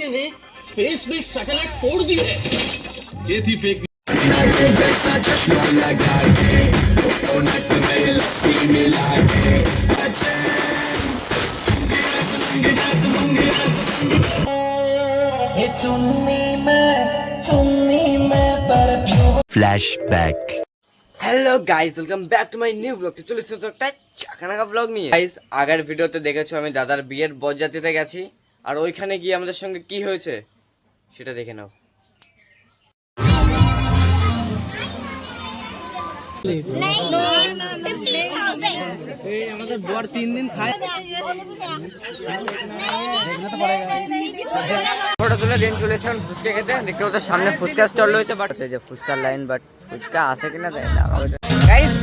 लड़के ने स्पेस में एक सैटेलाइट तोड़ दी है ये थी फेक ये चुन्नी में चुन्नी में perfume Flashback. Hello guys welcome back to my new blog তো চলে এসেছি তো একটা চাকানাকা ব্লগ নিয়ে গাইস আগের ভিডিওতে দেখেছো আমি দাদার বিয়ের বরযাত্রীতে গেছি আর ওইখানে গিয়ে আমাদের সঙ্গে কি হয়েছে সেটা দেখে নাও। তুলে দিন খেতে। পাচ্ছ সামনে ফুচকা স্টল ফুচকার লাইন বাট ফুচকা কিনা না?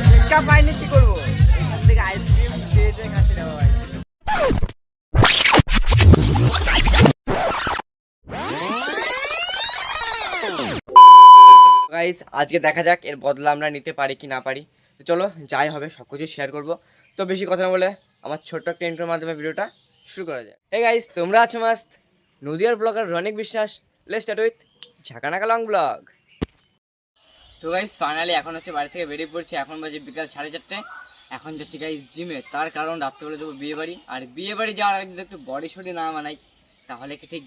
ফুচকা পাইনি, কি করব? আইসক্রিম গাইস আজকে দেখা যাক এর বদলা আমরা নিতে পারি কি না পারি। তো চলো, যাই হবে সব কিছু শেয়ার করব। তো বেশি কথা না বলে আমার ছোট্ট একটা মাধ্যমে ভিডিওটা শুরু করা যায় হে গাইস তোমরা আছো মাস্ত নদিয়ার blogger Ronik Biswas. Let start with Jhakanaka long blog তো গাইস ফাইনালি এখন হচ্ছে বাড়ি থেকে বেরিয়ে পড়ছি। এখন বাজে বিকাল সাড়ে চারটে। এখন যাচ্ছি গাইজ জিমে তার কারণ রাত্রেবেলা যাব বিয়ে বাড়ি আর বিয়ে বাড়ি যাওয়ার আগে যদি একটু বডি শডি না বানাই, তাহলে কি ঠিক?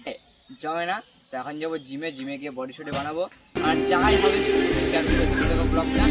জমে না। তো এখন যাব জিমে জিমে গিয়ে বডি শডি বানাবো। আর যাই হবে শেয়ার করে ব্লগটা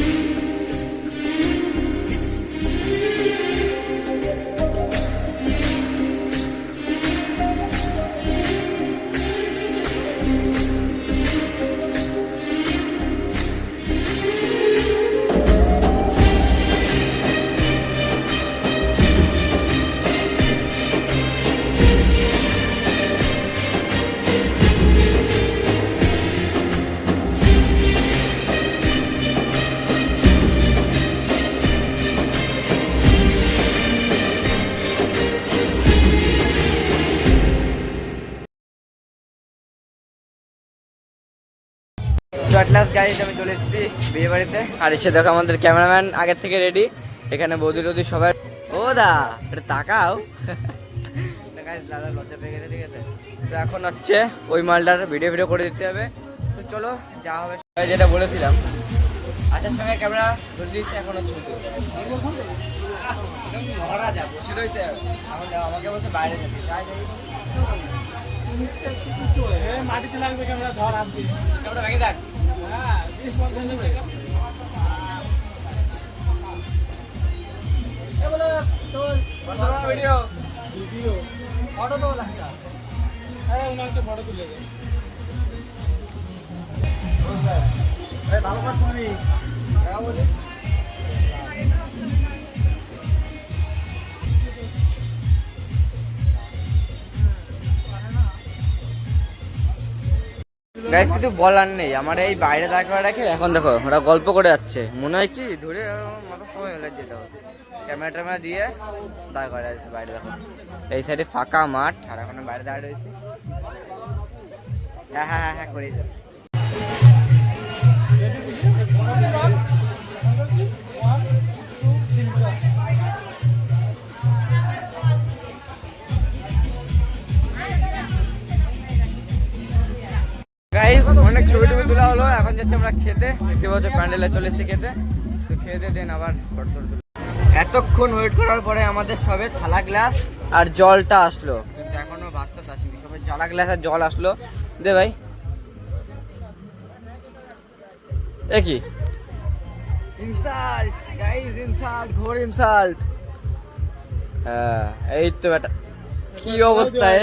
তো অ্যাটলাস গাড়িতে আমি চলে এসেছি বিয়ে বাড়িতে। আর এসে দেখো আমাদের ক্যামেরাম্যান আগের থেকে রেডি এখানে বৌদি টৌদি সবাই ও দা, এটা তাকাও। দাদা লজ্জা পেয়ে গেছে, ঠিক আছে। তো এখন হচ্ছে ওই মালটার ভিডিও ভিডিও করে দিতে হবে। তো চলো, যা হবে। সবাই যেটা বলেছিলাম। আচ্ছা সঙ্গে ক্যামেরা ধরে দিয়েছে, এখন হচ্ছে আমাকে বলছে বাইরে যাবে মাটিতে লাগবে ক্যামেরা ধর আপনি ক্যামেরা ভেঙে দেখ হ্যাঁ ভিডিও ভিডিও ফটো তো লাগতা হ্যাঁ ওনাকে ফটো তুলে দে গাইস কিছু বলার নেই। আমার এই বাইরে দাঁড় করে রাখে এখন দেখো, ওরা গল্প করে যাচ্ছে। মনে হয় কি, ধরে মতো সময় হলে যেতে হবে। ক্যামেরা ট্যামেরা দিয়ে দাঁড় করে আছে বাইরে দেখো। এই সাইডে ফাঁকা মাঠ, আর এখন বাইরে দাঁড়িয়ে রয়েছি। হ্যাঁ হ্যাঁ হ্যাঁ হ্যাঁ করে যাও। যাচ্ছে আমরা খেতে। দেখতে পাচ্ছ প্যান্ডেলে চলে এসেছি খেতে। তো খেয়ে দিয়ে দেন আবার। এতক্ষণ ওয়েট করার পরে আমাদের সবে থালা গ্লাস আর জলটা আসলো। কিন্তু এখনও ভাতটা আসেনি সবে জ্বালা গ্লাস আর জল আসলো। দে ভাই। এ কি? ইনসাল্ট গাইস ইনসাল্ট ঘোর ইনসাল্ট হ্যাঁ এই তো বেটা কি অবস্থায়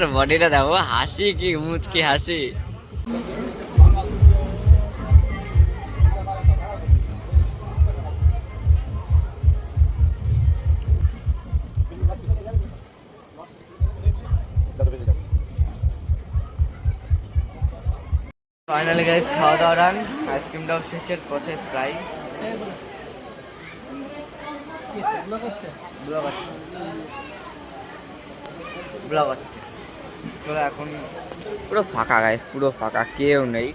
মাত্র বডিটা দেখো হাসি কি মুচকি হাসি। ফাইনালি গাইজ খাওয়া দাওয়া রান আইসক্রিমটাও শেষের পথে প্রায়। ব্লগ হচ্ছে? ব্লগ হচ্ছে। চলো এখন পুরো ফাঁকা গাইস পুরো ফাঁকা, কেউ নেই।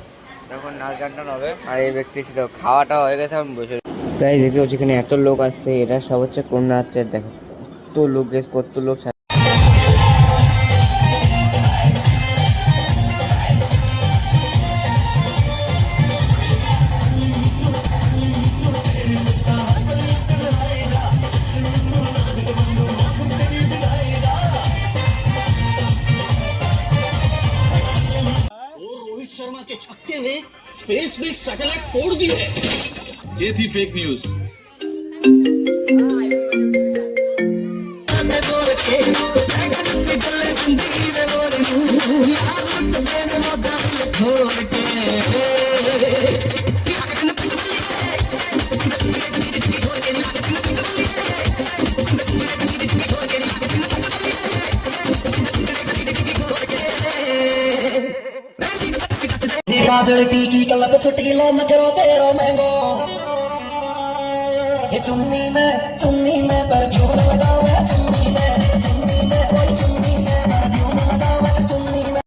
তখন নাচ গানটা হবে। আর এই ব্যক্তি ছিল, খাওয়াটা হয়ে গেছে, এখন বসে প্রায় দেখতে পাচ্ছি এখানে এত লোক আসছে এটা সব হচ্ছে কোন রাত্রে দেখো, কত লোক গেছে কত লোক में सैटेलाइट तोड़ दी है। ये थी फेक न्यूज़ काजल टी की कलप कलब चुटकिलो नखरो तेरो मैंगो ये चुन्नी में चुन्नी में परफ्यूम लगा हुआ चुन्नी में चुन्नी में ओए चुन्नी में परफ्यूम लगा हुआ चुन्नी में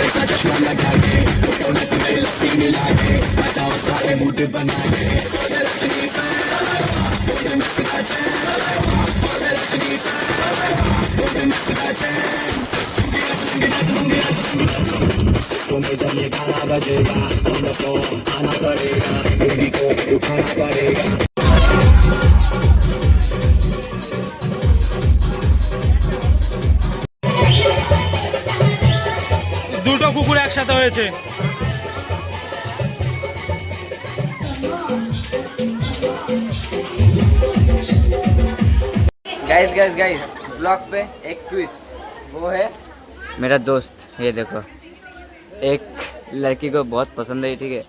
जैसा चश्मा लगा के तो प्रोडक्ट में लस्सी मिला के बचाओ सारे मूड बना के रजनी फ़ैन দুটো কুকুর একসাথে হয়েছে गाइस गाइस गाइस ब्लॉग पे एक ट्विस्ट वो है मेरा दोस्त ये देखो एक लड़की को बहुत पसंद है ठीक है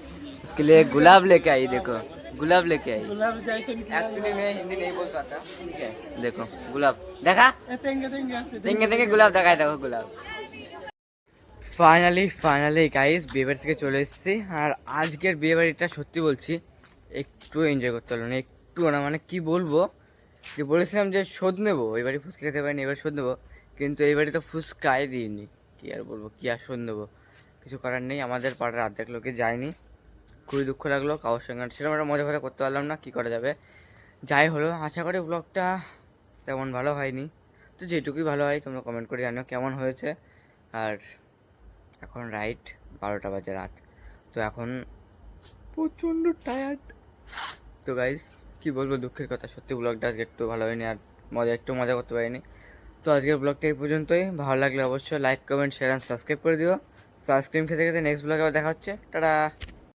उसके लिए गुलाब लेके आई देखो गुलाब लेके आई एक्चुअली मैं हिंदी नहीं बोल पाता ठीक है देखो गुलाब देखा देंगे देंगे गुलाब দেখায় দেখো গুলাব ফাইনালি ফাইনালি গাইস বিয়ে বাড়ি থেকে চলে এসেছি আর আজকের বিয়ে বাড়িটা সত্যি বলছি একটু এনজয় করতে পারলো না একটু না মানে কি বলবো যে বলেছিলাম যে শোধ নেবো এই বাড়ি ফুচকা খেতে পারিনি এবার শোধ নেবো কিন্তু এই বাড়ি তো ফুচকাই দিইনি কী আর বলবো কী আর শোধ নেবো কিছু করার নেই, আমাদের পাড়ার অর্ধেক লোকে যায়নি। খুবই দুঃখ লাগল, কারোর সঙ্গে সেরকম একটা মজা ফজা করতে পারলাম না, কী করা যাবে? যাই হলো আশা করি ব্লগটা তেমন ভালো হয়নি। তো যেটুকুই ভালো হয়, তোমরা কমেন্ট করে জানো কেমন হয়েছে। আর এখন রাইট বারোটা বাজে রাত। তো এখন প্রচণ্ড টায়ার্ড তো গাইস কি বলব, দুঃখের কথা, সত্যি ব্লগটা আজকে একটু ভালো হয়নি, আর মজা, একটু মজা করতে পারিনি। তো আজকের ব্লগটা এই পর্যন্তই। ভালো লাগলে অবশ্যই like comment share and subscribe করে দিও। তো আইসক্রিম খেতে খেতে নেক্সট ব্লগে দেখা হচ্ছে। টাটা!